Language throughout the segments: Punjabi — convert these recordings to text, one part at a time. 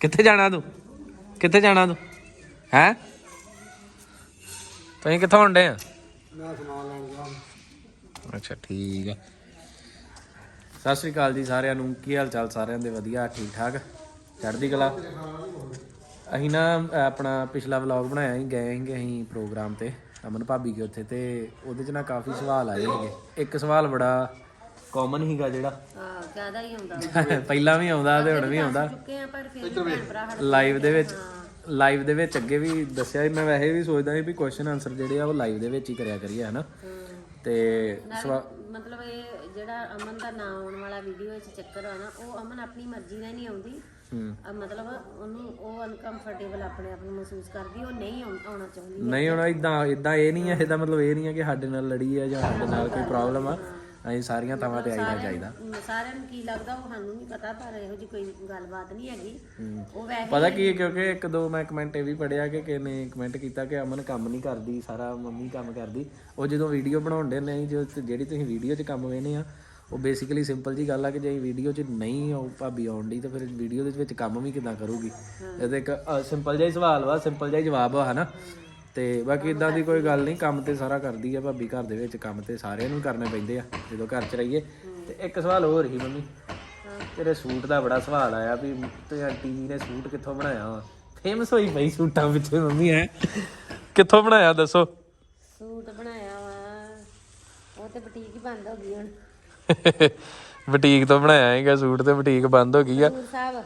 ਕਿੱਥੇ ਜਾਣਾ ਤੂੰ? ਕਿੱਥੇ ਜਾਣਾ ਤੂੰ? ਹੈ? ਤੁਸੀਂ ਕਿੱਥੋਂ ਹੁੰਦੇ ਆ? ਮੈਂ ਸਮਾਨ ਲੈਣ ਗਿਆ। ਅੱਛਾ ਠੀਕ ਆ। ਸਤਿ ਸ੍ਰੀ ਅਕਾਲ ਜੀ ਸਾਰਿਆਂ ਨੂੰ। ਕੀ ਹਾਲ ਚਾਲ ਸਾਰਿਆਂ ਦੇ? ਵਧੀਆ ਠੀਕ ਠਾਕ ਚੜ੍ਹਦੀ ਕਲਾ? ਅਸੀਂ ਨਾ ਆਪਣਾ ਪਿਛਲਾ ਵਲੌਗ ਬਣਾਇਆ ਸੀ ਗਏ ਸੀਗੇ ਅਸੀਂ ਪ੍ਰੋਗਰਾਮ ਤੇ ਅਮਨ ਭਾਬੀ ਕੇ ਉੱਥੇ ਤੇ ਉਹਦੇ ਚ ਨਾ ਕਾਫੀ ਸਵਾਲ ਆਏ ਸੀਗੇ। ਇੱਕ ਸਵਾਲ ਬੜਾ ਕਾਮਨ ਸੀਗਾ ਜਿਹੜਾ। ਹਾਂ ਜ਼ਿਆਦਾ ਹੀ ਹੁੰਦਾ ਪਹਿਲਾਂ ਵੀ ਆਉਂਦਾ ਤੇ ਹੁਣ ਵੀ ਆਉਂਦਾ। ਚੁੱਕੇ ਆ ਪਰ ਫਿਰ ਵੀ ਭੈਣ ਭਰਾ ਸਾਡੇ ਲਾਈਵ ਦੇ ਵਿੱਚ ਲਾਈਵ ਦੇ ਵਿੱਚ ਅੱਗੇ ਵੀ ਦੱਸਿਆ ਸੀ ਮੈਂ ਵੈਸੇ ਵੀ ਸੋਚਦਾ ਸੀ ਵੀ ਕੁਐਸਚਨ ਆਨਸਰ ਜਿਹੜੇ ਆ ਉਹ ਲਾਈਵ ਦੇ ਵਿੱਚ ਹੀ ਕਰਿਆ ਕਰੀਏ ਹਨਾ। ਤੇ ਸਵਾ ਮਤਲਬ ਇਹ ਜਿਹੜਾ ਅਮਨ ਦਾ ਨਾਂ ਆਉਣ ਵਾਲਾ ਵੀਡੀਓ ਵਿੱਚ ਚੱਕਰ ਆ ਨਾ ਉਹ ਅਮਨ ਆਪਣੀ ਮਰਜ਼ੀ ਨਾਲ ਨਹੀਂ ਆਉਂਦੀ। ਹੂੰ। ਅਹ ਮਤਲਬ ਉਹਨੂੰ ਉਹ ਅਨਕੰਫਰਟੇਬਲ ਆਪਣੇ ਆਪ ਨੂੰ ਮਹਿਸੂਸ ਕਰਦੀ ਉਹ ਨਹੀਂ ਆਉਣ- ਆਉਣਾ ਚਾਹੁੰਦੀ। ਨਹੀਂ ਹੁਣ ਇਦਾਂ ਇਦਾਂ ਇਹ ਨਹੀਂ ਹੈ ਇਹਦਾ ਮਤਲਬ ਇਹ ਨਹੀਂ ਹੈ ਕਿ ਸਾਡੇ ਨਾਲ ਲੜੀ ਹੈ ਜਾਂ ਸਾਡੇ ਨਾਲ ਕੋਈ ਪ੍ਰੋਬਲਮ ਆ। ਅਸੀਂ ਸਾਰੀਆਂ ਥਾਵਾਂ ਤੇ ਆਈਣਾ ਚਾਹੀਦਾ ਸਾਰਿਆਂ ਨੂੰ ਕੀ ਲੱਗਦਾ ਉਹ ਸਾਨੂੰ ਨਹੀਂ ਪਤਾ ਪਰ ਇਹੋ ਜੀ ਕੋਈ ਗੱਲਬਾਤ ਨਹੀਂ ਹੈਗੀ। ਉਹ ਵੈਸੇ ਪਤਾ ਕੀ ਹੈ ਕਿਉਂਕਿ ਇੱਕ ਦੋ ਮੈਂ ਕਮੈਂਟ ਇਹ ਵੀ ਪੜਿਆ ਕਿ ਕਿਸੇ ਨੇ ਕਮੈਂਟ ਕੀਤਾ ਕਿ ਅਮਨ ਕੰਮ ਨਹੀਂ ਕਰਦੀ ਸਾਰਾ ਮੰਮੀ ਕੰਮ ਕਰਦੀ। ਉਹ ਜਦੋਂ ਵੀਡੀਓ ਬਣਾਉਂਦੇ ਨੇ ਜੋ ਜਿਹੜੀ ਤੁਸੀਂ ਵੀਡੀਓ 'ਚ ਕੰਮ ਵੇਨੇ ਆ ਉਹ ਬੇਸਿਕਲੀ ਸਿੰਪਲ ਜੀ ਗੱਲ ਆ ਕਿ ਜੇ ਵੀਡੀਓ 'ਚ ਨਹੀਂ ਉਹ ਭਾਬੀ ਆਉਣ ਦੀ ਤਾਂ ਫਿਰ ਵੀਡੀਓ ਦੇ ਵਿੱਚ ਕੰਮ ਵੀ ਕਿਦਾਂ ਕਰੂਗੀ? ਇਹਦੇ ਇੱਕ ਸਿੰਪਲ ਜਿਹਾ ਸਵਾਲ ਵਾ ਸਿੰਪਲ ਜਿਹਾ ਜਵਾਬ ਆ ਹਨਾ? ਤੇ ਬਾਕੀ ਇਦਾਂ ਦੀ ਕੋਈ ਗੱਲ ਨਹੀਂ ਕੰਮ ਤੇ ਸਾਰਾ ਕਰਦੀ ਆ ਭਾਬੀ ਘਰ ਦੇ ਵਿੱਚ ਕੰਮ ਤੇ ਸਾਰਿਆਂ ਨੂੰ ਕਰਨੇ ਪੈਂਦੇ ਆ ਜਦੋਂ ਘਰ 'ਚ ਰਹੀਏ। ਤੇ ਇੱਕ ਸਵਾਲ ਹੋਰ ਹੀ ਮੰਮੀ ਤੇਰੇ ਸੂਟ ਦਾ ਬੜਾ ਸਵਾਲ ਆਇਆ ਵੀ ਤੇ ਆਂਟੀ ਜੀ ਨੇ ਸੂਟ ਕਿੱਥੋਂ ਬਣਾਇਆ ਵਾ? ਫੇਮਸ ਹੋਈ ਪਈ ਸੂਟਾਂ ਪਿੱਛੇ ਮੰਮੀ ਹੈ? ਕਿੱਥੋਂ ਬਣਾਇਆ ਦੱਸੋ? ਸੂਟ ਬਣਾਇਆ ਵਾ। ਉਹ ਤੇ ਬੁਟੀਕ ਹੀ ਬੰਦ ਹੋ ਗਈ ਹੁਣ। ਬੁਟੀਕ ਤੋਂ ਬਣਾਇਆ ਹੈਗਾ ਸੂਟ ਤੇ ਬੁਟੀਕ ਬੰਦ ਹੋ ਗਈ ਆ। ਸਾਹਿਬ।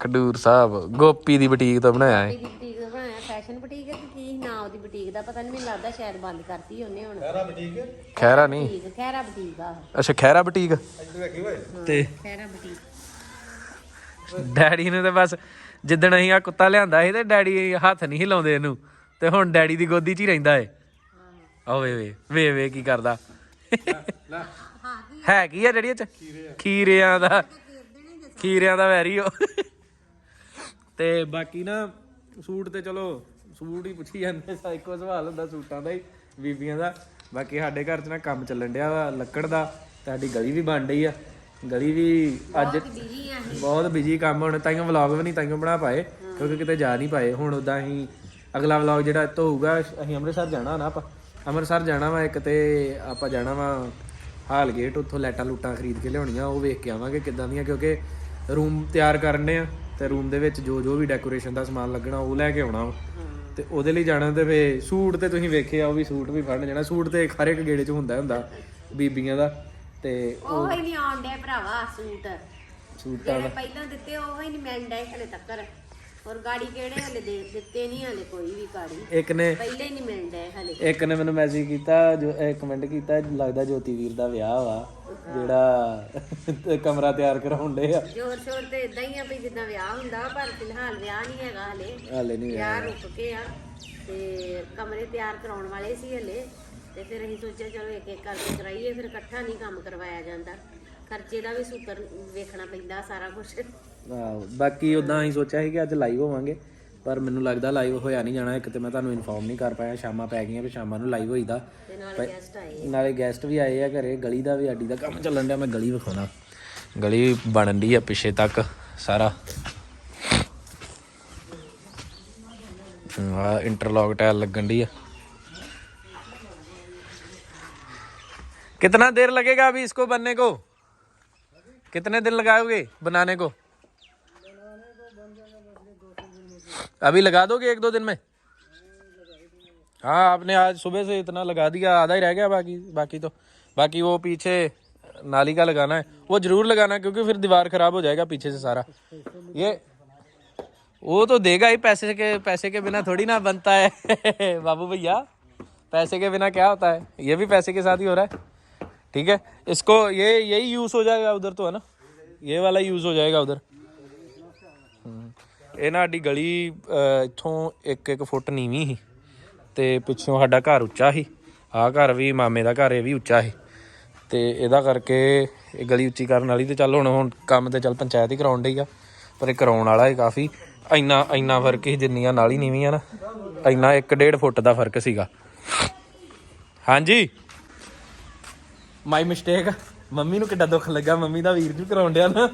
ਖਡੂਰ ਸਾਹਿਬ ਗੋਪੀ ਦੀ ਬੁਟੀਕ ਤੋਂ ਬਣਾਇਆ ਹੈ ਬੁਟੀਕ ਦਾ ਬਣਾਇਆ ਫੈਸ਼ਨ ਬੁਟੀਕ ਹੈ ਨਾਂ ਉਹਦੀ ਬੁਟੀਕ ਦਾ ਪਤਾ ਨਹੀਂ ਮੈਨੂੰ ਲੱਗਦਾ ਸ਼ਾਇਦ ਬੰਦ ਕਰਤੀ ਉਹਨੇ ਹੁਣ। ਖੈਰਾ ਨਹੀਂ? ਬੁਟੀਕ ਖੈਰਾ ਬੁਟੀਕ ਆ। ਅੱਛਾ ਖੈਰਾ ਬੁਟੀਕ? ਇੱਧਰ ਵੇਖੀ ਓਏ। ਤੇ ਖੈਰਾ ਬੁਟੀਕ। ਡੈਡੀ ਨੂੰ ਤੇ ਬਸ ਜਿੱਦਣ ਅਸੀਂ ਆ ਕੁੱਤਾ ਲਿਆਂਦਾ ਸੀ ਤੇ ਡੈਡੀ ਹੱਥ ਨਹੀਂ ਹਿਲਾਉਂਦੇ ਇਹਨੂੰ ਤੇ ਹੁਣ ਡੈਡੀ ਦੀ ਗੋਦੀ 'ਚ ਹੀ ਰਹਿੰਦਾ ਏ। ਆ ਵੇ ਵੇ ਵੇ ਵੇ ਕੀ ਕਰਦਾ? ਹੈ ਕੀ ਆ ਜਿਹੜੀ ਇਹ ਚ? ਖੀਰਿਆਂ ਦਾ ਖੀਰਿਆਂ ਦਾ ਵੈਰੀ ਉਹ। ਤੇ ਬਾਕੀ ਨਾ ਸੂਟ ਤੇ ਚਲੋ ਸੂਟ ਹੀ ਪੁੱਛੀ ਜਾਂਦੇ ਸਾ ਇੱਕੋ ਸਵਾਲ ਹੁੰਦਾ ਸੂਟਾਂ ਦਾ ਹੀ ਬੀਬੀਆਂ ਦਾ। ਬਾਕੀ ਸਾਡੇ ਘਰ 'ਚ ਨਾ ਕੰਮ ਚੱਲਣ ਡਿਆ ਵਾ ਲੱਕੜ ਦਾ ਤੁਹਾਡੀ ਗਲੀ ਵੀ ਬਣ ਰਹੀ ਆ। ਗਲੀ ਵੀ ਅੱਜ ਬਹੁਤ ਬਿਜ਼ੀ ਕੰਮ ਹੁਣ ਤਾਈਓ ਵਲੌਗ ਵੀ ਨਹੀਂ ਤਾਈਓ ਬਣਾ ਪਾਏ ਕਿਉਂਕਿ ਕਿਤੇ ਜਾ ਨਹੀਂ ਪਾਏ। ਹੁਣ ਉਦਾਂ ਅਸੀਂ ਅਗਲਾ ਵਲੌਗ ਜਿਹੜਾ ਇੱਥੋਂ ਹੋਊਗਾ ਅਸੀਂ ਅੰਮ੍ਰਿਤਸਰ ਜਾਣਾ ਨਾ ਆਪਾਂ। ਅੰਮ੍ਰਿਤਸਰ ਜਾਣਾ ਵਾ ਇੱਕ ਤੇ ਆਪਾਂ ਜਾਣਾ ਵਾ ਹਾਲ ਗੇਟ ਉੱਥੋਂ ਲੈਟਾਂ ਲੂਟਾਂ ਖਰੀਦ ਕੇ ਲਿਆਉਣੀਆਂ ਉਹ ਵੇਖ ਕੇ ਆਵਾਂਗੇ ਕਿੱਦਾਂ ਦੀਆਂ ਕਿਉਂਕਿ ਰੂਮ ਤਿਆਰ ਕਰਨੇ ਆ ਤੇ ਰੂਮ ਦੇ ਵਿੱਚ ਜੋ ਜੋ ਵੀ ਡੈਕੋਰੇਸ਼ਨ ਦਾ ਸਮਾਨ ਲੱਗਣਾ ਉਹ ਲੈ ਕੇ ਆਉਣਾ ਵਾ। ਤੇ ਉਹਦੇ ਲਈ ਜਾਣਾ ਤੇ ਫੇ ਸੂਟ ਤੇ ਤੁਸੀਂ ਵੇਖਿਆ ਉਹ ਵੀ ਸੂਟ ਵੀ ਫੜਨ ਜਾਣਾ। ਸੂਟ ਤੇ ਹਰ ਇੱਕ ਗੇੜੇ 'ਚ ਹੁੰਦਾ ਹੁੰਦਾ ਬੀਬੀਆਂ ਦਾ ਤੇ ਉਹ ਹੀ ਨਹੀਂ ਡਿਆ ਭਰਾਵਾ ਸੂਟ। ਸੂਟਾਂ ਪਹਿਲਾਂ ਦਿੱਤੇ ਉਹ ਹੀ ਨਹੀਂ ਮਿਲਣ ਡਏ ਹਲੇ ਤੱਕਰ। ਔਰ ਗਾੜੀ ਕਿਹੜੇ ਹਲੇ ਦੇ ਦਿੱਤੇ ਨਹੀਂ ਹਲੇ ਕੋਈ ਵੀ ਗਾੜੀ। ਇੱਕ ਨੇ ਪਹਿਲੇ ਹੀ ਨਹੀਂ ਡਏ ਹਲੇ। ਇੱਕ ਨੇ ਮੈਨੂੰ ਮੈਸੇਜ ਕੀਤਾ ਜੋ ਕਮੈਂਟ ਕੀਤਾ ਲੱਗਦਾ ਜੋਤੀ ਵੀਰ ਦਾ ਵਿਆਹ ਵਾ ਜਿਹੜਾ ਕਮਰਾ ਤਿਆਰ ਕਰਾਉਣ ਦੇ ਆ। ਜੋਰ ਸ਼ੋਰ ਤੇ ਇਦਾਂ ਹੀ ਆ ਵੀ ਜਿੱਦਾਂ ਵਿਆਹ ਹੁੰਦਾ ਪਰ ਫਿਲਹਾਲ ਵਿਆਹ ਨਹੀਂ ਹੈਗਾ ਹਲੇ। ਹਾਲੇ ਨਹੀਂ ਵਿਆਹ ਰੁਕ ਕੇ ਆ ਤੇ ਕਮਰੇ ਤਿਆਰ ਕਰਾਉਣ ਵਾਲੇ ਸੀ ਹਲੇ। ਤੇ ਫਿਰ ਅਸੀਂ ਸੋਚਿਆ ਚਲੋ ਇੱਕ ਇੱਕ ਕਰਕੇ ਕਰਾਈਏ ਫਿਰ ਇਕੱਠਾ ਨਹੀਂ ਕੰਮ ਕਰਵਾਇਆ ਜਾਂਦਾ। ਖਰਚੇ ਦਾ ਵੀ ਸੁਕਰ ਵੇਖਣਾ ਪੈਂਦਾ ਸਾਰਾ ਕੁਝ ਆਹੋ ਬਾਕੀ ਉਦਾਂ ਅਸੀਂ ਸੋਚਿਆ ਸੀ ਕਿ ਅੱਜ ਲਾਈਵ ਹੋਵਾਂਗੇ ਪਰ ਮੈਨੂੰ ਲੱਗਦਾ ਲਾਈਵ ਹੋਇਆ ਨਹੀਂ ਜਾਣਾ ਇੱਕ ਤੇ ਮੈਂ ਤੁਹਾਨੂੰ ਇਨਫੋਰਮ ਨਹੀਂ ਕਰ ਪਾਇਆ ਸ਼ਾਮਾਂ ਪੈ ਗਈਆਂ ਵੀ ਸ਼ਾਮਾਂ ਨੂੰ ਲਾਈਵ ਹੋਈਦਾ ਤੇ ਨਾਲ ਗੈਸਟ ਆਏ ਨਾਲੇ ਗੈਸਟ ਵੀ ਆਏ ਆ ਘਰੇ ਗਲੀ ਦਾ ਵੀ ਆਡੀ ਦਾ ਕੰਮ ਚੱਲਣ ਡਿਆ ਮੈਂ ਗਲੀ ਵਿਖਾਉਣਾ ਗਲੀ ਬਣਨ ਦੀ ਆ ਪਿੱਛੇ ਤੱਕ ਸਾਰਾ ਆ ਇੰਟਰਲੌਕ ਟਾਇਲ ਲੱਗਣ ਦੀ ਆ कितना देर लगेगा अभी इसको बनने को कितने दिन लगाओगे बनाने को अभी लगा दोगे एक दो दिन में? हाँ आपने आज सुबह से इतना लगा दिया, आधा ही रह गया बाकी बाकी तो। बाकी वो पीछे नाली का लगाना है, वो ज़रूर लगाना क्योंकि फिर दीवार खराब हो जाएगा पीछे से सारा। ये, वो तो देगा ही पैसे के पैसे के बिना थोड़ी ना बनता है। बाबू भैया, पैसे के बिना क्या होता है? ये भी पैसे के साथ ही हो रहा है। ठीक है, इसको ये, यही यूज़ हो जाएगा उधर तो है ना? ये वाला यूज़ हो जाएगा उधर। ਹਮ, ਇਹ ਨਾ ਸਾਡੀ ਗਲੀ ਅਹ, ਇੱਥੋਂ 1-1 ਫੁੱਟ ਨੀਵੀਂ ਸੀ ਤੇ ਪਿੱਛੋਂ ਸਾਡਾ ਘਰ ਉੱਚਾ ਸੀ। ਆਹ ਘਰ ਵੀ ਮਾਮੇ ਦਾ ਘਰ ਇਹ ਵੀ ਉੱਚਾ ਸੀ। ਤੇ ਇਹਦਾ ਕਰਕੇ ਇਹ ਗਲੀ ਉੱਚੀ ਕਰਨ ਵਾਲੀ ਤੇ ਚੱਲ ਹੁਣ ਹੁਣ ਕੰਮ ਤੇ ਚੱਲ ਪੰਚਾਇਤ ਹੀ ਕਰਾਉਣ ਡਈ ਆ ਪਰ ਇਹ ਕਰਾਉਣ ਵਾਲਾ ਹੈ ਕਾਫੀ ਇੰਨਾ ਇੰਨਾ ਫ਼ਰਕ ਸੀ ਜਿੰਨੀਆਂ ਨਾਲੀ ਨੀਵੀਆਂ ਨਾ। ਇੰਨਾ 1.5 ਫੁੱਟ ਦਾ ਫ਼ਰਕ ਸੀਗਾ। ਹਾਂਜੀ। ਮਾਈ ਮਿਸਟੇਕ ਮੰਮੀ ਨੂੰ ਕਿੱਡਾ ਦੁੱਖ ਲੱਗਾ। ਮੰਮੀ ਦਾ ਵੀਰ ਜੀ ਕਰਾਉਣ ਡਿਆ ਨਾ।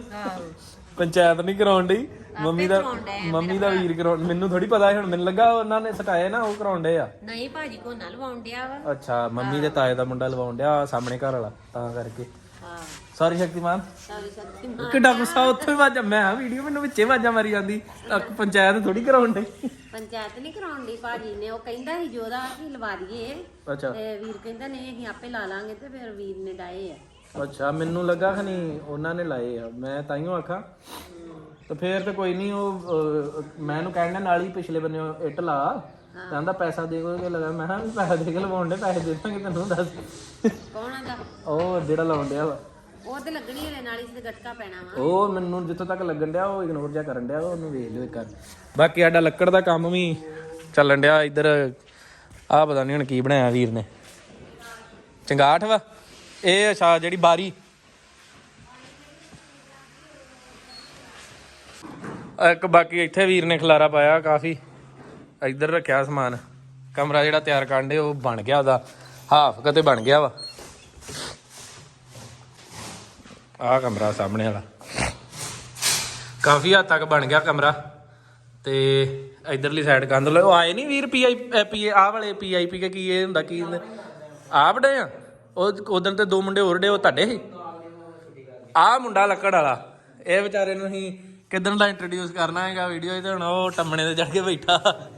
ਪੰਚਾਇਤ ਨਹੀਂ ਕਰਾਉਣ ਡਈ। ਮੰਮੀ ਦਾ ਆ ਮੰਮੀ ਦਾ ਵੀਰ ਕਰਾਉਣ ਮੈਨੂੰ ਥੋੜੀ ਪਤਾ ਸੀ ਹੁਣ ਮੈਨੂੰ ਲੱਗਾ ਉਹਨਾਂ ਨੇ ਸਟਾਏ ਨਾ ਉਹ ਕਰਾਉਣ ਡਏ ਆ। ਨਹੀਂ ਭਾਜੀ ਕੋ ਨਾ ਲਵਾਉਣ ਡਿਆ ਵਾ। ਅੱਛਾ ਮੰਮੀ ਦੇ ਤਾਏ ਦਾ ਮੁੰਡਾ ਲਵਾਉਣ ਡਿਆ ਸਾਹਮਣੇ ਘਰ ਵਾਲਾ ਤਾਂ ਕਰਕੇ। ਹਾਂ। ਸੌਰੀ ਸ਼ਕਤੀਮਾਨ? ਸਾਰੀ ਸ਼ਕਤੀ ਕਿੱਡਾ ਗੁੱਸਾ ਉੱਥੇ ਵਾਜਾ ਮੈਂ ਵੀਡੀਓ ਮੈਨੂੰ ਵਿੱਚੇ ਵਾਜਾ ਮਾਰੀ ਜਾਂਦੀ ਅਹ ਪੰਚਾਇਤ ਥੋੜੀ ਕਰਾਉਣ ਡਈ। ਪੰਚਾਇਤ ਨਹੀਂ ਕਰਾਉਣ ਦੀ ਭਾਜੀ ਨੇ ਉਹ ਕਹਿੰਦਾ ਸੀ ਜੋਦਾ ਕਿ ਲਵਾ ਦਈਏ। ਅੱਛਾ। ਤੇ ਵੀਰ ਕਹਿੰਦਾ ਨਹੀਂ ਅਸੀਂ ਆਪੇ ਲਾ ਲਾਂਗੇ ਤੇ ਫਿਰ ਵੀਰ ਨੇ ਡਾਏ ਆ। ਅੱਛਾ ਮੈਨੂੰ ਲੱਗਾ ਕਿ ਨਹੀਂ ਉਹਨਾਂ ਨੇ ਲਾਏ ਆ। ਮੈਂ ਤਾਈਓ ਆਖਾਂ ਤੇ ਫੇਰ ਤੇ ਕੋਈ ਨਹੀਂ ਉਹ ਅਹ, ਮੈਂ ਇਹਨੂੰ ਕਹਿਣ ਡਿਆ ਨਾਲ ਹੀ ਪਿਛਲੇ ਬੰਨੇ ਇੱਟ ਲਾ। ਕਹਿੰਦਾ ਪੈਸਾ ਦੇ ਕੇ ਲਗਾ ਮੈਂ ਕਿਹਾ ਵੀ ਪੈਸਾ ਦੇ ਕੇ ਲਵਾਉਣ ਦੇ ਪੈਸੇ ਦੇ ਦਾਂਗੇ ਤੈਨੂੰ ਦੱਸ। ਕੌਣ ਆਂਦਾ? ਉਹ ਜਿਹੜਾ ਲਾਉਣ ਡਿਆ ਵਾ। ਉਹ ਤੇ ਲੱਗਣੀ ਹਲੇ ਨਾਲ ਹੀ ਤੇ ਗਟਕਾ ਪੈਣਾ ਵਾ। ਉਹ ਮੈਨੂੰ ਜਿੱਥੋਂ ਤੱਕ ਲੱਗਣ ਡਿਆ ਉਹ ਇਗਨੋਰ ਜਿਹਾ ਕਰਨ ਡਿਆ ਉਹਨੂੰ ਵੇਖ ਲਿਓ ਇੱਕ ਵਾਰ। ਬਾਕੀ ਸਾਡਾ ਲੱਕੜ ਦਾ ਕੰਮ ਵੀ ਚੱਲਣ ਡਿਆ ਇੱਧਰ ਆਹ ਪਤਾ ਨਹੀਂ ਹੁਣ ਕੀ ਬਣਾਇਆ ਵੀਰ ਨੇ। ਚੰਗਾਠ ਵਾ। ਇਹ ਅੱਛਾ ਜਿਹੜੀ ਬਾਰੀ। ਇੱਕ ਬਾਕੀ ਇੱਥੇ ਵੀਰ ਨੇ ਖਲਾਰਾ ਪਾਇਆ ਕਾਫੀ। ਇੱਧਰ ਰੱਖਿਆ ਸਮਾਨ। ਕਮਰਾ ਜਿਹੜਾ ਤਿਆਰ ਕਰਨ ਦੇ ਉਹ ਬਣ ਗਿਆ ਉਹਦਾ। ਹਾਫ ਕਤੇ ਬਣ ਗਿਆ ਵਾ। ਆਹ ਕਮਰਾ ਸਾਹਮਣੇ ਵਾਲਾ। ਕਾਫੀ ਹੱਦ ਤੱਕ ਬਣ ਗਿਆ ਕਮਰਾ। ਤੇ ਇਧਰਲੀ ਸਾਈਡ ਕੰਧ ਲੋ ਉਹ ਆਏ ਨਹੀਂ ਵੀਰ ਪੀਆਈ ਪੀ ਆਹ ਵਾਲੇ ਪੀਆਈਪੀ ਕੇ ਕੀ ਇਹ ਹੁੰਦਾ, ਕੀ ਆ ਬੜੇ ਆ? ਉਹ ਉਦੋਂ ਤੇ ਦੋ ਮੁੰਡੇ ਹੋਰ ਡੇ ਉਹ ਤੁਹਾਡੇ ਸੀ? ਆਹ ਮੁੰਡਾ ਲੱਕੜ ਵਾਲਾ। ਇਹ ਵਿਚਾਰੇ ਨੂੰ ਅਸੀਂ ਕਿਦਨ ਦਾ ਇੰਟਰੋਡਿਊਸ ਕਰਨਾ ਹੈਗਾ ਵੀਡੀਓ ਤੇ ਹੁਣ ਉਹ ਟੰਮਣੇ ਤੇ ਚੜ ਕੇ ਬੈਠਾ।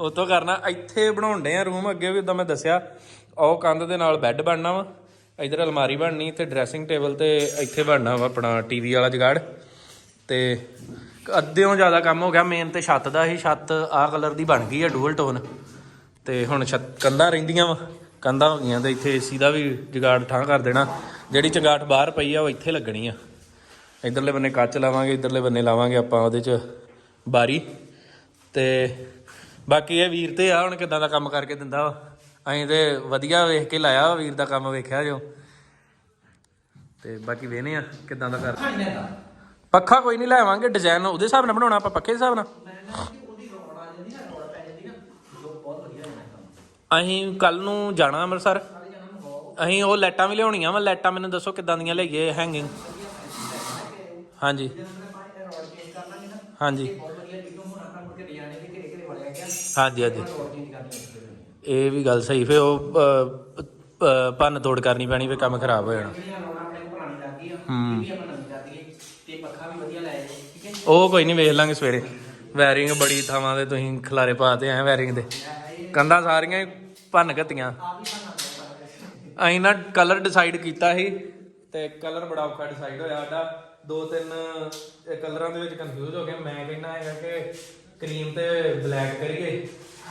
ਉਤੋਂ ਕਰਨਾ। ਇੱਥੇ ਬਣਾਉਂਦੇ ਆ ਰੂਮ ਅੱਗੇ ਵੀ ਉਦਾਂ ਮੈਂ ਦੱਸਿਆ। ਉਹ ਕੰਧ ਦੇ ਨਾਲ ਬੈੱਡ ਬਣਨਾ ਵਾ। ਇਧਰ ਅਲਮਾਰੀ ਬਣਨੀ ਤੇ ਡਰੈਸਿੰਗ ਟੇਬਲ ਤੇ ਇੱਥੇ ਬਣਨਾ ਵਾ ਆਪਣਾ ਟੀਵੀ ਵਾਲਾ ਜਗਾੜ। ਤੇ ਅੱਧਿਓਂ ਜ਼ਿਆਦਾ ਕੰਮ ਹੋ ਗਿਆ। ਮੇਨ ਤੇ ਛੱਤ ਦਾ ਹੀ। ਛੱਤ ਆਹ ਕਲਰ ਦੀ ਬਣ ਗਈ ਆ ਡੂਅਲ ਟੋਨ ਤੇ ਹੁਣ ਛੱਤ ਕੰਧਾਂ ਰਹਿੰਦੀਆਂ ਵਾ। ਕੰਧਾਂ ਹੋ ਗਈਆਂ ਤੇ ਇੱਥੇ ਏਸੀ ਦਾ ਵੀ ਜਗਾੜ ਠਾਂ ਕਰ ਦੇਣਾ। ਜਿਹੜੀ ਚੰਗਾਠ ਬਾਹਰ ਪਈ ਆ, ਉਹ ਇੱਥੇ ਲੱਗਣੀ ਆ। ਇਧਰਲੇ ਬੰਨੇ ਕੱਚ ਲਾਵਾਂਗੇ, ਇਧਰਲੇ ਬੰਨੇ ਲਾਵਾਂਗੇ ਆਪਾਂ ਉਹਦੇ ਚ ਬਾਰੀ। ਤੇ ਬਾਕੀ ਇਹ ਵੀਰ ਤੇ ਆ, ਹੁਣ ਕਿਦਾਂ ਦਾ ਕੰਮ ਕਰਕੇ ਦਿੰਦਾ ਵਾ। ਅਸੀਂ ਤੇ ਵਧੀਆ ਵੇਖ ਕੇ ਲਾਇਆ ਵਾ, ਵੀਰ ਦਾ ਕੰਮ ਵੇਖਿਆ ਜੋ। ਤੇ ਬਾਕੀ ਵੇਨੇ ਆ, ਕਿਦਾਂ ਦਾ ਕਰ ਪੱਖਾ ਕੋਈ ਨਹੀਂ ਲੈਵਾਂਗੇ ਡਿਜ਼ਾਈਨ ਉਹਦੇ ਹਿਸਾਬ ਨਾਲ ਬਣਾਉਣਾ, ਆਪਾਂ ਪੱਖੇ ਦੇ ਹਿਸਾਬ ਨਾਲ। ਅਸੀਂ ਕੱਲ ਨੂੰ ਜਾਣਾ ਅੰਮ੍ਰਿਤਸਰ। ਅਸੀਂ ਉਹ ਲਾਈਟਾਂ ਵੀ ਲਿਆਉਣੀਆਂ ਵਾ, ਲਾਈਟਾਂ ਮੈਨੂੰ ਦੱਸੋ ਕਿੱਦਾਂ ਦੀਆਂ ਲਈਏ ਹੈਂਗਿੰਗ ਹਾਂਜੀ। ਹਾਂਜੀ। ਹਾਂਜੀ ਹਾਂਜੀ। ਇਹ ਵੀ ਗੱਲ ਸਹੀ ਫੇ ਉਹ ਅ, ਅ, ਭੰਨ ਤੋੜ ਕਰਨੀ ਪੈਣੀ ਫੇ ਕੰਮ ਖਰਾਬ ਹੋ ਜਾਣਾ। ਹੂੰ। ਉਹ ਕੋਈ ਨਹੀਂ ਵੇਖ ਲਾਂਗੇ ਸਵੇਰੇ। ਵਾਇਰਿੰਗ ਬੜੀ ਥਾਵਾਂ ਤੇ ਤੁਸੀਂ ਖਲਾਰੇ ਪਾਤੇ ਐ ਵਾਇਰਿੰਗ ਦੇ। ਕੰਧਾਂ ਸਾਰੀਆਂ ਹੀ ਭੰਨ ਘਤੀਆਂ ਅਸੀਂ ਨਾ ਕਲਰ ਡਿਸਾਈਡ ਕੀਤਾ ਸੀ ਤੇ ਕਲਰ ਬੜਾ ਔਖਾ ਡਿਸਾਈਡ ਹੋਇਆ ਸਾਡਾ। ਦੋ ਤਿੰਨ ਇਹ ਕਲਰਾਂ ਦੇ ਵਿੱਚ ਕਨਫਿਊਜ਼ ਹੋ ਗਏ ਮੈਂ ਕਹਿੰਦਾ ਹੈਗਾ ਕਿ ਕਰੀਮ ਤੇ ਬਲੈਕ ਕਰੀਏ।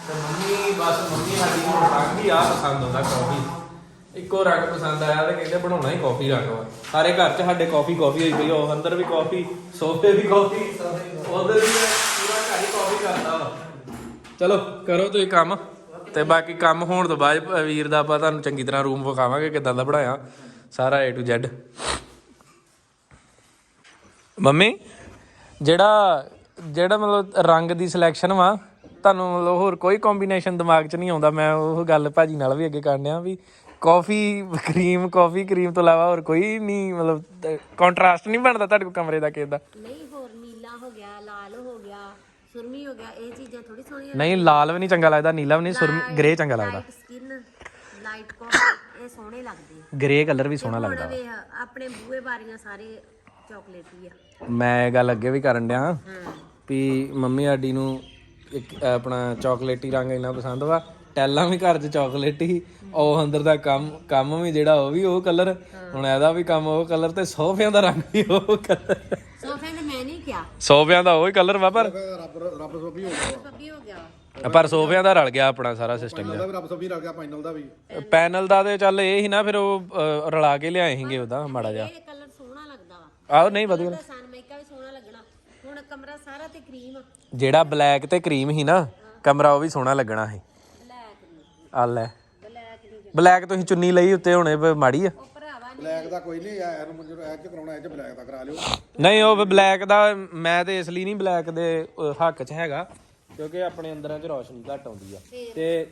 ਤੇ ਮੰਮੀ ਬਸ ਮੰਮੀ ਸਾਡੀ ਨੂੰ ਰੰਗ ਹੀ ਆ ਪਸੰਦ ਆਉਂਦਾ ਕਾਫੀ ਇੱਕੋ ਰੰਗ ਪਸੰਦ ਆਇਆ ਤੇ ਕਹਿੰਦੇ ਬਣਾਉਣਾ ਹੀ ਕਾਫੀ ਰੰਗ ਵਾ। ਸਾਰੇ ਘਰ 'ਚ ਸਾਡੇ ਕਾਫੀ ਕਾਫੀ ਹੋਈ ਪਈ ਆ, ਉਹ ਅੰਦਰ ਵੀ ਕਾਫੀ ਸੋਫੇ ਵੀ ਕਾਫੀ ਉਧਰ ਵੀ ਪੂਰਾ ਘਰ ਹੀ ਕਾਫੀ ਕਰਦਾ ਵਾ। ਚਲੋ ਕਰੋ ਤੁਸੀਂ ਕੰਮ। ਤੇ ਬਾਕੀ ਕੰਮ ਹੋਣ ਤੋਂ ਬਾਅਦ ਵੀਰ ਦਾ ਆਪਾਂ ਤੁਹਾਨੂੰ ਚੰਗੀ ਤਰ੍ਹਾਂ ਰੂਮ ਵਿਖਾਵਾਂਗੇ ਕਿਦਾਂ ਦਾ ਬਣਾਇਆ ਸਾਰਾ A to Z ਮੰਮੀ? ਜਿਹੜਾ ਜਿਹੜਾ ਮਤਲਬ ਰੰਗ ਦੀ ਸਿਲੈਕਸ਼ਨ ਵਾ ਤੁਹਾਨੂੰ ਮਤਲਬ ਹੋਰ ਕੋਈ ਕੰਬੀਨੇਸ਼ਨ ਦਿਮਾਗ 'ਚ ਨਹੀਂ ਆਉਂਦਾ ਮੈਂ ਉਹ ਗੱਲ ਭਾਜੀ ਨਾਲ ਵੀ ਅੱਗੇ ਕਰਨ ਡਿਆ ਵੀ ਕਾਫੀ ਕਰੀਮ ਕਾਫੀ ਕਰੀਮ ਤੋਂ ਇਲਾਵਾ ਹੋਰ ਕੋਈ ਨਹੀਂ ਮਤਲਬ ਕੰਟਰਾਸਟ ਨਹੀਂ ਬਣਦਾ ਤੁਹਾਡੇ ਕੋਲ ਕਮਰੇ ਦਾ ਕਿਸੇ ਦਾ? ਨਹੀਂ ਹੋਰ ਨੀਲਾ ਹੋ ਗਿਆ ਲਾਲ ਹੋ ਗਿਆ ਸੁਰਮੀ ਹੋ ਗਿਆ ਇਹ ਚੀਜ਼ਾਂ ਥੋੜੀ ਸੋਹਣੀਆਂ ਨਹੀਂ ਲਾਲ ਵੀ ਨਹੀਂ ਚੰਗਾ ਲੱਗਦਾ ਨੀਲਾ ਵੀ ਨਹੀਂ ਸੁਰਮ ਗ੍ਰੇ ਚੰਗਾ ਲੱਗਦਾ। ਲਾਈਟ ਸਕਿਨ ਲਾਈਟ ਕਾਫੀ ਇਹ ਸੋਹਣੇ ਲੱਗਦੇ। ਗ੍ਰੇ ਕਲਰ ਵੀ ਸੋਹਣਾ ਹੁਣ ਲੱਗਦਾ ਆਪਣੇ ਬੂਹੇ ਬਾਰੀਆਂ ਸਾਰੇ ਚਾਕਲੇਟੀ ਆ। ਮੈਂ ਇਹ ਗੱਲ ਅੱਗੇ ਵੀ ਕਰਨ ਡਿਆ ਵੀ ਮੰਮੀ ਸਾਡੀ ਨੂੰ ਇੱਕ ਆਪਣਾ ਚਾਕਲੇਟੀ ਰੰਗ ਇੰਨਾ ਪਸੰਦ ਵਾ ਟੈਲਾਂ ਵੀ ਘਰ 'ਚ ਚਾਕਲੇਟੀ ਉਹ ਅੰਦਰ ਦਾ ਕੰਮ ਕੰਮ ਵੀ ਜਿਹੜਾ ਉਹ ਵੀ ਉਹ ਕਲਰ ਹੁਣ ਇਹਦਾ ਵੀ ਕੰਮ ਉਹ ਕਲਰ ਤੇ ਸੋਫਿਆਂ ਦਾ ਰੰਗ ਵੀ ਉਹ ਕਲਰ ਸੋਫੇ ਨੇ ਮੈਂ ਨਹੀਂ ਕਿਹਾ। ਸੋਫਿਆਂ ਦਾ ਉਹ ਹੀ ਕਲਰ ਵਾ ਪਰ ਰੱਬ ਰੱਬ ਸੋਭੀ ਹੋ ਗਿਆ। ਬੱਬੀ ਹੋ ਗਿਆ। ਪਰ ਸੋਫਿਆਂ ਦਾ ਰਲ ਗਿਆ ਆਪਣਾ ਸਾਰਾ ਸਿਸਟਮ ਉਹਦਾ ਵੀ ਰੱਬ ਸੋਭੀ ਲੱਗ ਗਿਆ ਪੈਨਲ ਦਾ ਵੀ। ਪੈਨਲ ਦਾ ਤੇ ਚੱਲ ਇਹ ਹੀ ਨਾ ਫਿਰ ਉਹ ਅ, ਰਲਾ ਕੇ ਲਿਆਏ ਸੀਗੇ ਉਹਦਾ ਮਾੜਾ ਜਿਹਾ। ਇਹ ਕਲਰ ਆਹੋ ਨਹੀਂ ਵਧੀਆ। ਉਹਦਾ ਸਨਮਾਈਕਾ ਵੀ ਸੋਹਣਾ ਲੱਗਣਾ। ਹੁਣ ਕਮਰਾ ਸਾਰਾ ਤੇ ਕਰੀਮ ਆ। ਜਿਹੜਾ ਬਲੈਕ ਤੇ ਕਰੀਮ ਸੀ ਨਾ ਕਮਰਾ ਉਹ ਵੀ ਸੋਹਣਾ ਲੱਗਣਾ ਸੀ। ਬਲੈਕ ਨਹੀਂ। ਆ ਲੈ। ਬਲੈਕ ਨਹੀਂ ਬਲੈਕ ਤੁਸੀਂ ਚੁੰਨੀ ਲਈ ਉੱਤੇ ਹੁਣੇ ਮਾੜੀ ਆ। ਉਹ ਭਰਾਵਾ ਨੇ ਬਲੈਕ ਦਾ ਕੋਈ ਨਹੀਂ ਆ ਇਹਨੂੰ ਜਦੋਂ ਐਜ ਕਰਾਉਣਾ ਐਜ ਬਲੈਕ ਦਾ ਕਰਾ ਲਿਓ। ਨਹੀਂ ਉਹ ਬਲੈਕ ਦਾ ਮੈਂ ਤੇ ਇਸ ਲਈ ਨਹੀਂ ਬਲੈਕ ਦੇ ਹੱਕ 'ਚ ਹੈਗਾ ਕਿਉਂਕਿ ਆਪਣੇ ਅੰਦਰਾਂ 'ਚ ਰੌਸ਼ਨੀ ਘੱਟ ਆਉਂਦੀ ਆ। ਤੇ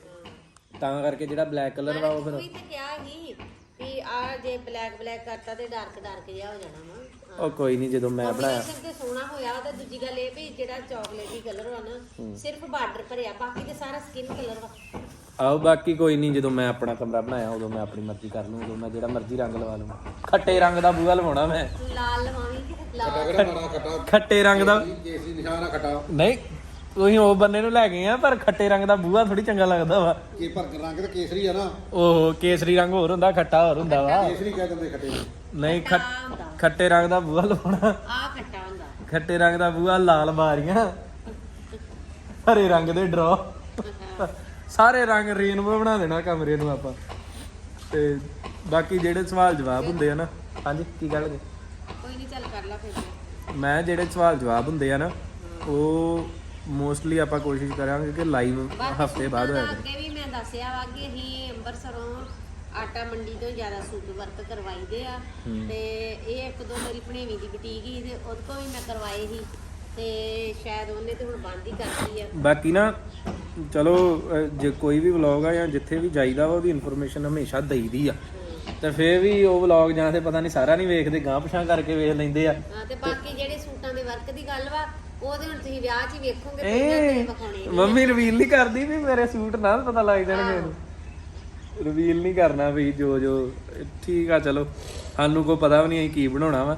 ਤਾਂ ਕਰਕੇ ਜਿਹੜਾ ਬਲੈਕ ਕਲਰ ਵਾ ਉਹ ਫਿਰ ਵੀ ਤੇ ਕਿਹਾ ਹੀ ਵੀ ਆ ਜੇ ਬਲੈਕ ਬਲੈਕ ਕਰਤਾ ਤੇ ਡਾਰਕ ਡਾਰਕ ਜਿਹਾ ਹੋ ਜਾਣਾ ਵਾ। ਉਹ ਕੋਈ ਨਹੀਂ ਜਦੋਂ ਮੈਂ ਬਣਾਇਆ। ਤੇ ਸੋਹਣਾ ਹੋਇਆ ਤੇ ਦੂਜੀ ਗੱਲ ਇਹ ਵੀ ਜਿਹੜਾ ਚਾਕਲੇਟੀ ਕਲਰ ਵਾ ਨਾ ਸਿਰਫ ਬਾਰਡਰ ਭਰਿਆ ਬਾਕੀ ਤੇ ਸਾਰਾ ਸਕਿਨ ਕਲਰ ਵਾ। ਆਓ ਬਾਕੀ ਕੋਈ ਨਹੀਂ ਜਦੋਂ ਮੈਂ ਆਪਣਾ ਕਮਰਾ ਬਣਾਇਆ ਉਦੋਂ ਮੈਂ ਆਪਣੀ ਮਰਜ਼ੀ ਕਰ ਲੂੰ ਉਦੋਂ ਮੈਂ ਜਿਹੜਾ ਮਰਜ਼ੀ ਰੰਗ ਲਵਾ ਲੂੰ। ਖੱਟੇ ਰੰਗ ਦਾ ਬੂਹਾ ਲਵਾਉਣਾ ਮੈਂ। ਲਾਲ ਲਵਾਵੀਂ ਲਾਲ ਕਿਹੜਾ ਮਾੜਾ ਖੱਟਾ ਖੱਟੇ ਰੰਗ ਦਾ ਕੇਸਰੀ ਨਿਸ਼ਾਨ ਆ ਖੱਟਾ। ਨਹੀਂ ਤੁਸੀਂ ਉਹ ਬੰਨੇ ਨੂੰ ਲੈ ਗਏ ਆ ਪਰ ਖੱਟੇ ਰੰਗ ਦਾ ਬੂਹਾ ਥੋੜੀ ਚੰਗਾ ਲੱਗਦਾ ਵਾ। ਕੀ ਪਰ ਰੰਗ ਤੇ ਕੇਸਰੀ ਆ ਨਾ। ਉਹ ਕੇਸਰੀ ਰੰਗ ਹੋਰ ਹੁੰਦਾ ਖੱਟਾ ਹੋਰ ਹੁੰਦਾ ਵਾ। ਕੇਸਰੀ ਕਹਿ ਦਿੰਦੇ ਖੱਟੇ ਨੂੰ। ਨਹੀਂ ਖੱਟ ਰੰਗ ਦਾ ਬੂਹਾ ਲਵਾਉਣਾ ਆ ਖੱਟਾ ਹੁੰਦਾ। ਖੱਟੇ ਰੰਗ ਦਾ ਬੂਹਾ ਲਾਲ ਬਾਰੀਆਂ ਹਰੇ ਰੰਗ ਦੇ ਡਰਾ। ਸਾਰੇ ਰੰਗ ਰੇਨਬੋ ਬਣਾ ਦੇਣਾ ਕਮਰੇ ਨੂੰ ਆਪਾਂ। ਤੇ ਬਾਕੀ ਜਿਹੜੇ ਸਵਾਲ ਜਵਾਬ ਹੁੰਦੇ ਆ ਨਾ। ਹਾਂਜੀ ਕੀ ਗੱਲ ਜੀ? ਕੋਈ ਨਹੀਂ ਚੱਲ ਕਰ ਲਾ ਫਿਰ। ਮੈਂ ਜਿਹੜੇ ਸਵਾਲ ਜਵਾਬ ਹੁੰਦੇ ਆ ਨਾ ਉਹ ਮੋਸਟਲੀ ਆਪਾਂ ਕੋਸ਼ਿਸ਼ ਕਰਾਂਗੇ ਕਿ ਲਾਈਵ ਹਫ਼ਤੇ ਬਾਅਦ ਹੋਇਆ ਕਰੇ ਅੱਗੇ ਵੀ ਮੈਂ ਦੱਸਿਆ ਵਾ ਕਿ ਅਸੀਂ ਅੰਮ੍ਰਿਤਸਰੋਂ ਆਟਾ ਮੰਡੀ ਤੋਂ ਜ਼ਿਆਦਾ ਸੂਟ ਵਰਕ ਕਰਵਾਈਦੇ ਆ। ਤੇ ਇਹ ਇੱਕ ਦੋ ਮੇਰੀ ਭਣੇਵੀਂ ਦੀ ਬੁਟੀਕ ਸੀ ਤੇ ਉਹਦੇ ਕੋਲ ਵੀ ਮੈਂ ਕਰਵਾਏ ਸੀ। ਤੇ ਸ਼ਾਇਦ ਉਹਨੇ ਤੇ ਹੁਣ ਬੰਦ ਹੀ ਕਰਤੀ ਆ। ਬਾਕੀ ਨਾ ਚਲੋ ਅਹ, ਜੇ ਕੋਈ ਵੀ ਵਲੌਗ ਆ ਜਾਂ ਜਿੱਥੇ ਵੀ ਜਾਈਦਾ ਵਾ ਉਹਦੀ ਇਨਫੋਰਮੇਸ਼ਨ ਹਮੇਸ਼ਾ ਦੇਈਦੀ ਆ। ਤੇ ਫੇਰ ਵੀ ਉਹ ਵਲੌਗ ਜਾਂ ਤੇ ਪਤਾ ਨਹੀਂ ਸਾਰਾ ਨਹੀਂ ਵੇਖਦੇ ਗਾਂ ਪਛਾਂ ਕਰਕੇ ਵੇਖ ਲੈਂਦੇ ਆ। ਹਾਂ, ਤੇ ਬਾਕੀ ਜਿਹੜੇ ਸੂਟਾਂ ਦੇ ਵਰਕ ਦੀ ਗੱਲ ਵਾ ਉਹਦੇ ਹੁਣ ਤੁਸੀਂ ਵਿਆਹ 'ਚ ਹੀ ਵੇਖੋਗੇ ਪਹਿਲਾਂ ਤੇ ਏ ਵਿਖਾਉਣੇ ਮੰਮੀ ਰਿਵੀਲ ਨਹੀਂ ਕਰਦੀ ਵੀ ਮੇਰੇ ਸੂਟ ਨਾਲ ਪਤਾ ਲੱਗ ਜਾਣਗੇ ਰਿਵੀਲ ਨਹੀਂ ਕਰਨਾ ਵੀ ਜੋ ਜੋ ਠੀਕ ਆ ਚਲੋ। ਸਾਨੂੰ ਕੋਈ ਪਤਾ ਵੀ ਨਹੀਂ ਅਸੀਂ ਕੀ ਬਣਾਉਣਾ ਵਾ।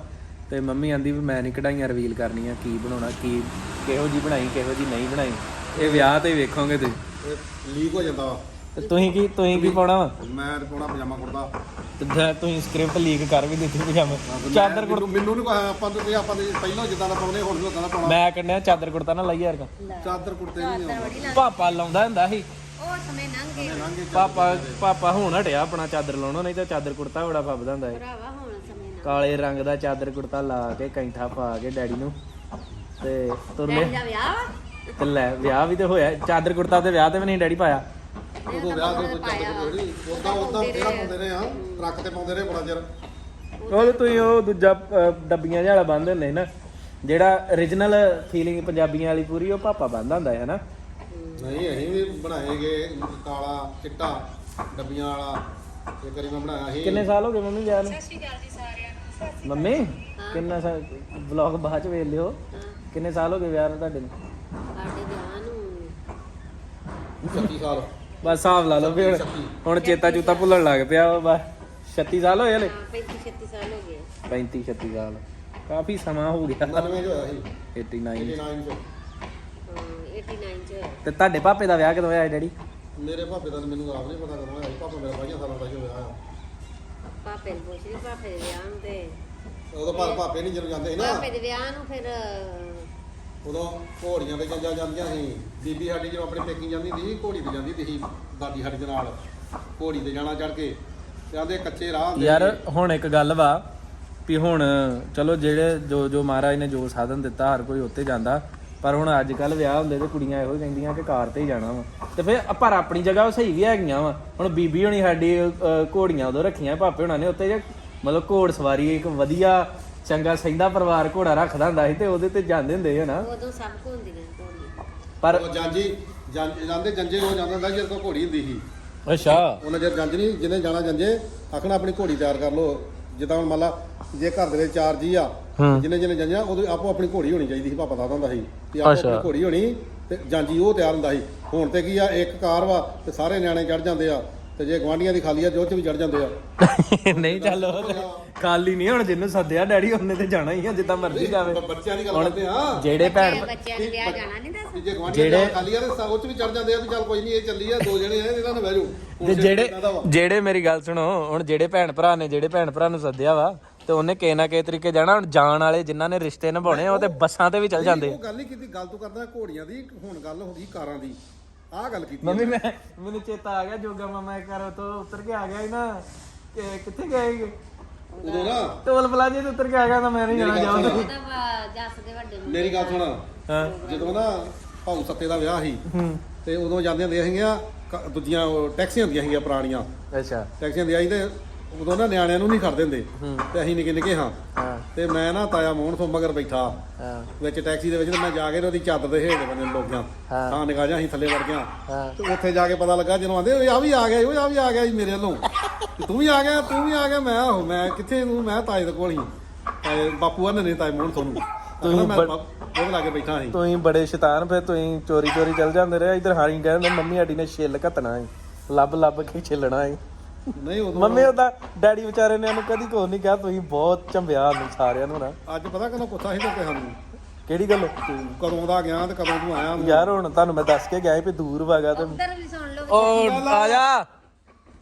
ਤੇ ਮੰਮੀ ਆਂਦੀ ਵੀ ਮੈਂ ਨਹੀਂ ਕਢਾਈਆਂ ਰਿਵੀਲ ਕਰਨੀਆਂ ਕੀ ਬਣਾਉਣਾ ਕੀ ਕਿਹੋ ਜੀ ਬਣਾਈ ਕਿਹੋ ਜੀ ਨਹੀਂ ਬਣਾਈ। ਇਹ ਵਿਆਹ ਤੇ ਵੇਖੋਗੇ ਤੁਸੀਂ। ਲੀਕ ਹੋ ਜਾਂਦਾ ਵਾ। ਤੇ ਤੁਸੀਂ ਕੀ ਤੁਸੀਂ ਕੀ ਪਾਉਣਾ ਵਾ? ਮੈਂ ਤੇ ਪਾਉਣਾ ਪਜਾਮਾ ਕੁੜਤਾ। ਤੇ ਜਾਂ ਤੁਸੀਂ ਸਕ੍ਰਿਪਟ ਲੀਕ ਕਰ ਵੀ ਦਿੱਤੀ ਪਜਾਮਾ। ਚਾਦਰ ਕੁੜ ਮੈਨੂੰ ਮੈਨੂੰ ਨਹੀਂ ਕੋਈ ਆਪਾਂ ਤੇ ਆਪਾਂ ਤੇ ਪਹਿਲਾਂ ਜਿੱਦਾਂ ਦਾ ਪਾਉਨੇ ਹੁਣ ਵੀ ਉਦਾਂ ਦਾ ਪਾਉਣਾ। ਮੈਂ ਕਹਿੰਦਾ ਚਾਦਰ ਕੁੜਤਾ ਨਾ ਲਾਈ ਯਾਰ। ਕਾ ਚਾਦਰ ਕੁੜਤੇ ਨਹੀਂ ਆਉਂਦਾ ਪਾਪਾ ਲਾਉਂਦਾ ਹੁੰਦਾ ਸੀ। ਉਹ ਸਮੇਂ ਲੰਘ ਗਏ। ਲੰਘੇ ਪਾਪਾ ਪਾਪਾ ਹੁਣ ਹਟਿਆ ਆਪਣਾ ਚਾਦਰ ਲਾਉਣਾ ਨਹੀਂ ਤਾਂ ਚਾਦਰ ਕੁੜਤਾ ਬੜਾ ਫੱਬਦਾ ਹੁੰਦਾ ਸੀ। ਭਰਾਵਾ ਹੁਣ ਸਮੇਂ ਲੰਘ ਕਾਲੇ ਰੰਗ ਦਾ ਚਾਦਰ ਕੁੜਤਾ ਲਾ ਕੇ ਕੈਂਠਾ ਪਾ ਕੇ ਡੈਡੀ ਨੂੰ ਤੇ ਤੁਰਲੇ। ਡੈਡੀ ਦਾ ਵਿਆਹ ਵਾ? ਤੇ ਲੈ ਵਿਆਹ ਵੀ ਤੇ ਹੋਇਆ। ਚਾਦਰ ਕੁੜਤਾ ਤੇ ਵਿਆਹ ਤੇ ਵੀ ਨਹੀਂ ਡੈਡੀ ਪਾਇਆ। ਉਦੋਂ ਵਿਆਹ ਦੇ ਕੋਈ ਚਾਦਰ ਕੁੜਤੇ ਨਹੀਂ ਉਦਾਂ ਉਦਾਂ ਤੇਰਾ ਪਾਉਂਦੇ ਰਹੇ ਆ ਟਰੱਕ ਤੇ ਪਾਉਂਦੇ ਰਹੇ ਬੜਾ ਚਿਰ। ਉਹ ਤੁਸੀਂ ਉਹ ਦੂਜਾ ਅਹ, ਡੱਬੀਆਂ ਜਿਹਾ ਵਾਲਾ ਹੁੰਦੇ ਸੀ ਨਾ ਜਿਹੜਾ origignal ਫੀਲਿੰਗ ਪੰਜਾਬੀਆਂ ਵਾਲੀ ਪੂਰੀ ਉਹ ਪਾਪਾ ਬੰਨਦਾ ਹੁੰਦਾ ਹੈ ਨਾ। ਨਹੀਂ ਅਸੀਂ ਵੀ ਬਣਾਏਗੇ ਕਾਲਾ ਚਿੱਟਾ ਡੱਬੀਆਂ ਵਾਲਾ ਇੱਕ ਵਾਰੀ ਮੈਂ ਬਣਾਇਆ ਸੀ। ਕਿੰਨੇ ਸਾਲ ਹੋ ਗਏ ਮੰਮੀ ਵਿਆਹ ਨੂੰ? ਮੰਮੀ ਕਿੰਨਾ ਸਾਲ ਵਲੌਗ ਬਾਅਦ ਚ ਵੇਖ ਲਿਓ। ਕਿੰਨੇ ਸਾਲ ਹੋ ਗਏ ਵਿਆਹ ਨੂੰ ਤੁਹਾਡੇ ਨੂੰ? ਸਾਡੇ ਵਿਆਹ ਨੂੰ 36 ਸਾਲ। ਬਸ ਹਿਸਾਬ ਲਾ ਲਓ ਵੀ ਹੁਣ ਹੁਣ ਚੇਤਾ ਚੂਤਾ ਭੁੱਲਣ ਲੱਗ ਪਿਆ ਵਾ ਬਸ। 36 ਸਾਲ ਹੋਏ ਹਲੇ? 35 36 ਸਾਲ ਹੋ ਗਏ। 35 36 ਸਾਲ। ਕਾਫੀ ਸਮਾਂ ਹੋ ਗਿਆ। 99 ਚ ਹੋਇਆ ਸੀ। 89 89 ਚ। ਹਾਂ 89 ਚ ਹੋਇਆ। ਤੇ ਤੁਹਾਡੇ ਪਾਪੇ ਦਾ ਵਿਆਹ ਕਦੋਂ ਹੋਇਆ ਡੈਡੀ? ਮੇਰੇ ਭਾਪੇ ਦਾ ਤਾਂ ਮੈਨੂੰ ਆਪ ਨਹੀਂ ਪਤਾ ਕਦੋਂ ਹੋਇਆ ਸੀ। ਭਾਪਾ ਮੇਰਾ 22 ਸਾਲਾਂ ਦਾ ਹੀ ਹੋਇਆ। ਆ ਪਾਪੇ ਨੂੰ ਪੁੱਛ ਲਈ ਪਾਪੇ ਦੇ ਵਿਆਹ ਨੂੰ ਤੇ। ਉਦੋਂ ਪਰ ਭਾਪੇ ਨਹੀਂ ਜਦੋਂ ਜਾਂਦੇ ਸੀ ਨਾ। ਪਾਪੇ ਦੇ ਵਿਆਹ ਨੂੰ ਫਿਰ ਅਹ, ਉਦੋਂ ਘੋੜੀਆਂ ਤੇ ਜਾਂਦੀਆਂ ਜਾਂਦੀਆਂ ਸੀ। ਬੀਬੀ ਸਾਡੀ ਜਦੋਂ ਆਪਣੇ ਪੇਕੀ ਜਾਂਦੀ ਸੀ ਘੋੜੀ ਤੇ ਜਾਂਦੀ ਸੀ ਦਾਦੀ ਸਾਡੀ ਦੇ ਨਾਲ ਘੋੜੀ ਤੇ ਜਾਣਾ ਚੜ ਕੇ। ਤੇ ਆਂਦੇ ਕੱਚੇ ਰਾਹ ਹੁੰਦੇ ਯਾਰ ਸੀ। ਹੁਣ ਇੱਕ ਗੱਲ ਵਾ ਵੀ ਹੁਣ ਚਲੋ ਜਿਹੜੇ ਜੋ ਜੋ ਮਹਾਰਾਜ ਨੇ ਜੋ ਸਾਧਨ ਦਿੱਤਾ ਹਰ ਕੋਈ ਉੱਤੇ ਜਾਂਦਾ। ਪਰ ਹੁਣ ਅੱਜ ਕੱਲ ਵਿਆਹ ਹੁੰਦੇ ਤੇ ਕੁੜੀਆਂ ਇਹੋ ਹੀ ਕਹਿੰਦੀਆਂ ਕਿ ਕਾਰ ਤੇ ਹੀ ਜਾਣਾ ਵਾ। ਤੇ ਫਿਰ ਪਰ ਆਪਣੀ ਜਗ੍ਹਾ ਉਹ ਸਹੀ ਵੀ ਹੈਗੀਆਂ ਵਾ। ਹੁਣ ਬੀਬੀ ਹੋਣੀ ਸਾਡੀ ਘੋੜੀਆਂ ਉਦੋਂ ਰੱਖੀਆਂ ਪਾਪੇ ਹੋਣਾ ਨੇ ਉੱਤੇ ਜੇ ਮਤਲਬ ਘੋੜ ਸਵਾਰੀ ਇੱਕ ਵਧੀਆ ਚੰਗਾ ਸਹਿੰਦਾ ਪਰਿਵਾਰ ਘੋੜਾ ਰੱਖਦਾ ਹੁੰਦਾ ਸੀ ਤੇ ਉਹਦੇ ਤੇ ਜਾਂਦੇ ਹੁੰਦੇ ਸੀ ਨਾ ਉਦੋਂ ਸਭ ਕੁ ਹੁੰਦੀਆਂ ਘੋੜੀਆਂ। ਪਰ ਉਹ ਜਾਂਜੀ ਜਾਂ- ਜਾਂਦੇ ਜੰਜੇ ਹੋ ਜਾਂਦਾ ਹੁੰਦਾ ਜਦੋਂ ਘੋੜੀ ਹੁੰਦੀ ਸੀ। ਅੱਛਾ। ਉਹਨਾਂ ਜਦ ਜੰਜ ਨਹੀਂ ਜਿਹਨੇ ਜਾਣਾ ਜੰਜੇ ਆਖਣਾ ਆਪਣੀ ਘੋੜੀ ਤਿਆਰ ਕਰ ਲਓ। ਜਿੱਦਾਂ ਹੁਣ ਮੰਨ ਲਾ ਜੇ ਘਰ ਦੇ ਵਿੱਚ ਚਾਰ ਜੀ ਆ ਹੂੰ। ਜਿਹਨੇ ਜਿਹਨੇ ਜੰਜਿਆ ਉਦੋਂ ਆਪੋ ਆਪਣੀ ਘੋੜੀ ਹੋਣੀ ਚਾਹੀਦੀ ਸੀ ਪਾਪਾ ਦੱਸਦਾ ਹੁੰਦਾ ਸੀ। ਕਿ ਆਪੋ ਅੱਛਾ। ਆਪਣੀ ਘੋੜੀ ਹੋਣੀ ਤੇ ਜਾਂਜੀ ਉਹ ਤਿਆਰ ਹੁੰਦਾ ਸੀ। ਹੁਣ ਤੇ ਕੀ ਆ ਇੱਕ ਕਾਰ ਵਾ ਤੇ ਸਾਰੇ ਨਿਆਣੇ ਚੜ ਜਾਂਦੇ ਆ। ਤੇ ਜੇ ਗਵਾਂਡੀਆਂ ਦੀ ਖਾਲੀ ਆ ਜੋ ਚ ਵੀ ਚੜ ਜਾਂਦੇ ਆ। ਨਹੀਂ ਚੱਲ ਉਹ ਤੇ ਖਾਲੀ ਨਹੀਂ ਹੁਣ ਜਿੰਨੂੰ ਸੱਦਿਆ ਡੈਡੀ ਉਹਨੇ ਤੇ ਜਾਣਾ ਹੀ ਆ ਜਿੱਦਾਂ ਮਰਜ਼ੀ ਜਾਵੇ। ਬ- ਬੱਚਿਆਂ ਦੀ ਗੱਲ ਕਰਦੇ ਆ ਜਿਹੜੇ ਭੈਣ ਬੱਚਿਆਂ ਨੇ ਵਿਆਹ ਜਾਣਾ ਨਹੀਂ ਦੱਸ। ਜੇ ਗਵਾਂਡੀਆਂ ਦੀ ਖਾਲੀ ਆ ਤੇ ਸਾ- ਉਹ ਚ ਵੀ ਚੜ ਜਾਂਦੇ ਆ ਵੀ ਚੱਲ ਕੋਈ ਨਹੀਂ ਇਹ ਚੱਲੀ ਆ ਦੋ ਜਣੇ ਆ ਇਹਨਾਂ ਨਾਲ ਬਹਿ ਜਾਓ। ਤੇ ਹੁਣ ਜਿਹੜੇ ਇਹਨਾਂ ਦਾ ਵਾ। ਜਿਹੜੇ ਮੇਰੀ ਗੱਲ ਸੁਣੋ ਹੁਣ ਜਿਹੜੇ ਭੈਣ ਭਰਾ ਨੇ ਜਿਹੜੇ ਭੈਣ ਭਰਾ ਨੂੰ ਸੱਦਿਆ ਵਾ ਤੇ ਉਹਨੇ ਕਿਸੇ ਨਾ ਕਿਸੇ ਤਰੀਕੇ ਜਾਣਾ ਹੁਣ ਜਾਣ ਵਾਲੇ ਜਿਨ੍ਹਾਂ ਨੇ ਰਿਸ਼ਤੇ ਨਿਭਾਉਣੇ ਆ ਉਹ ਤੇ ਬੱਸਾਂ ਤੇ ਵੀ ਚੱਲ ਜਾਂਦੇ ਉਹ ਗੱਲ ਨਹੀਂ ਕੀਤੀ ਗੱਲ ਤੂੰ ਕਰਦਾ ਘੋੜੀਆਂ ਦੀ ਹੁਣ ਗੱਲ ਹੋ ਗਈ ਕਾਰਾਂ ਦੀ। ਆਹ ਗੱਲ ਕੀਤੀ ਮੰਮੀ ਮੈਂ ਮੈਨੂੰ ਚੇਤਾ ਆ ਗਿਆ ਜੋਗਾ ਮਾਮਾ ਇੱਕ ਵਾਰ ਤੋਂ ਉੱਤਰ ਕੇ ਆ ਗਿਆ ਸੀ ਨਾ। ਕਿ- ਕਿੱਥੇ ਗਏ ਸੀਗੇ? ਉਦੋਂ ਨਾ ਟੋਲ ਪਲਾਜ਼ੇ ਤੋਂ ਉੱਤਰ ਕੇ ਆ ਗਿਆ ਤਾਂ ਮੈਂ ਨਹੀਂ ਜਾਣਾ ਜਾਉਂਦਾ ਉਹਦਾ ਵਾ- ਜੱਸ ਦੇ ਵੱਡੇ ਨੂੰ ਮੇਰੀ ਗੱਲ ਸੁਣ। ਹਾਂ। ਜਦੋਂ ਨਾ ਭਾਊ ਸੱਤੇ ਦਾ ਵਿਆਹ ਸੀ ਹੂੰ। ਤੇ ਉਦੋਂ ਜਾਂਦੇ ਹੁੰਦੇ ਸੀਗੀਆਂ ਕ- ਦੂਜੀਆਂ ਉਹ ਟੈਕਸੀਆਂ ਹੁੰਦੀਆਂ ਸੀਗੀਆਂ ਪੁਰਾਣੀਆਂ। ਅੱਛਾ। ਟੈਕਸੀਆਂ ਦੀ ਆਈ ਤੇ ਉਦੋਂ ਨਾ ਨਿਆਣਿਆਂ ਨੂੰ ਨਹੀਂ ਖੜਦੇ ਹੁੰਦੇ ਹੂੰ। ਤੇ ਅਸੀਂ ਨਿੱਕੇ ਨਿੱਕੇ ਹਾਂ। ਹਾਂ। ਤੇ ਮੈਂ ਨਾ ਤਾਇਆ ਮੋਹਨ ਤੋਂ ਮਗਰ ਬੈਠਾ। ਹਾਂ। ਵਿੱਚ ਟੈਕਸੀ ਦੇ ਵਿੱਚ ਤੇ ਮੈਂ ਜਾ ਕੇ ਉਹਦੀ ਚਾਦਰ ਦੇ ਹੇਠ ਬੰਨੇ ਹਾਂ। ਹਾਂ ਨਿਗਾਹ ਜਾਂ ਅਸੀਂ ਥੱਲੇ ਵੜ ਗਿਆ। ਹਾਂ। ਤੇ ਉੱਥੇ ਜਾ ਕੇ ਪਤਾ ਲੱਗਾ ਜਦੋਂ ਆਂਦੇ ਆ ਵੀ ਆ ਗਿਆ ਓਏ ਆ ਵੀ ਆ ਗਿਆ ਜੀ ਮੇਰੇ ਵੱਲੋਂ। ਤੇ ਤੂੰ ਵੀ ਆ ਗਿਆ ਤੂੰ ਵੀ ਆ ਗਿਆ। ਮੈਂ ਆਹੋ ਮੈਂ ਕਿੱਥੇ ਤੂੰ? ਮੈਂ ਤਾਏ ਦੇ ਕੋਲ ਹੀ ਤਾਏ ਬਾਪੂ ਆ ਨੇ ਤਾਏ ਮੋਹਨ ਤੁਹਾਨੂੰ। ਤੁਸੀਂ ਬਾਪ- ਉਹਦੇ ਲਾਗੇ ਬੈਠਾ ਸੀ। ਤੁਸੀਂ ਬੜੇ ਸ਼ੈਤਾਨ ਫੇ ਤੁਸੀਂ ਚੋਰੀ ਚੋਰੀ ਚੱਲ ਜਾਂਦੇ ਰਹੇ। ਇਧਰ ਹਾਰੀ ਕਹਿੰਦੇ ਮੰਮੀ ਸਾਡੀ ਨੇ ਛਿੱਲ ਘਤਣਾ ਹੈ ਲੱਭ ਲੱਭ ਕੇ ਛਿੱਲਣਾ ਹੈ ਨਹੀਂ ਉਦੋਂ ਮੰਮੀ ਉਹਦਾ ਡੈਡੀ ਵਿਚਾਰੇ ਨੇ ਉਹਨੂੰ ਕਦੀ ਕੋਈ ਨਹੀਂ ਕਿਹਾ ਤੁਸੀਂ ਬਹੁਤ ਚੰਬਿਆ ਨੂੰ ਸਾਰਿਆਂ ਨੂੰ ਨਾ। ਅੱਜ ਪਤਾ ਕਦੋਂ ਪੁੱਛਾ ਸੀ ਤੇ ਸਾਨੂੰ ਕਿਹੜੀ ਗੱਲ? ਤੂੰ ਕਦੋਂ ਦਾ ਗਿਆ ਤੇ ਕਦੋਂ ਤੂੰ ਆਇਆ? ਯਾਰ ਹੁਣ ਤੁਹਾਨੂੰ ਮੈਂ ਦੱਸ ਕੇ ਗਿਆ ਸੀ ਵੀ ਦੂਰ ਵਾਗਾ ਤੇ ਉਧਰ ਵੀ ਸੁਣ ਲਓ। ਓ ਆ ਜਾ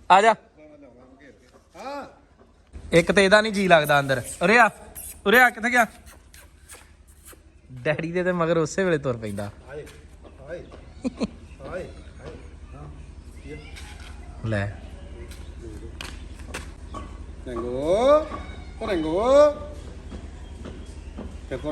ਆ ਜਾ ਹਾਂ ਇੱਕ ਤੇ ਇਹਦਾ ਨਹੀਂ ਜੀ ਲੱਗਦਾ ਅੰਦਰ। ਉਰੇ ਆ ਉਰੇ ਆ ਕਿੱਥੇ ਗਿਆ? ਡੈਡੀ ਦੇ ਤੇ ਮਗਰ ਉਸੇ ਵੇਲੇ ਤੁਰ ਪੈਂਦਾ। ਹਾਏ ਹਾਏ ਹਾਏ। ਲੈ। ਰੰਗੋ ਰੰਗੋ